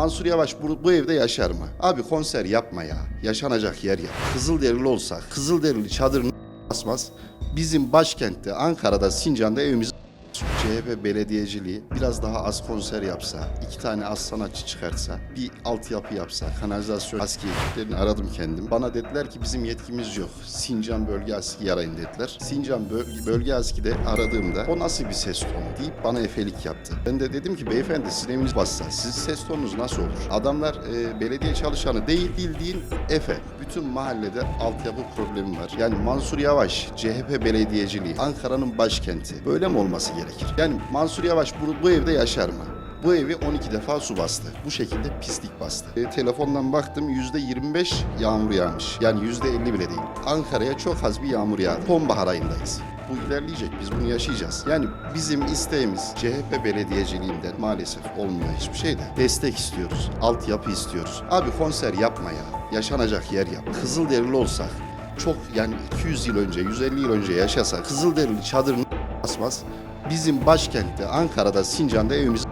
Mansur Yavaş bu, bu evde yaşar mı? Abi konser yapma ya. Yaşanacak yer yap. Kızılderili olsak, Kızılderili çadırını basmaz. Bizim başkentte, Ankara'da, Sincan'da evimiz CHP belediyeciliği biraz daha az konser yapsa, iki tane az sanatçı çıkartsa, bir altyapı yapsa, kanalizasyon askeri ekiplerini aradım kendim. Bana dediler ki bizim yetkimiz yok. Sincan Bölge Aski arayın dediler. Sincan Böl- Bölge Aski'de aradığımda o nasıl bir ses tonu deyip bana efelik yaptı. Ben de dedim ki beyefendi sizin eviniz bassa, sizin ses tonunuz nasıl olur? Adamlar e, belediye çalışanı değil bildiğin efe. Bütün mahallede altyapı problemi var. Yani Mansur Yavaş, CHP belediyeciliği, Ankara'nın başkenti. Böyle mi olması gerekir? Yani Mansur Yavaş bu, bu evde yaşar mı? Bu evi 12 defa su bastı. Bu şekilde pislik bastı. E, telefondan baktım %25 yağmur yağmış. Yani %50 bile değil. Ankara'ya çok az bir yağmur yağdı. Sonbahar ayındayız. Bu ilerleyecek. Biz bunu yaşayacağız. Yani bizim isteğimiz CHP belediyeciliğinden maalesef olmuyor hiçbir şeyde. Destek istiyoruz. Altyapı istiyoruz. Abi konser yapma ya. Yaşanacak yer yap. Kızılderili olsak çok yani 200 yıl önce, 150 yıl önce yaşasak Kızılderili çadırını basmaz. Bizim başkentte, Ankara'da, Sincan'da evimiz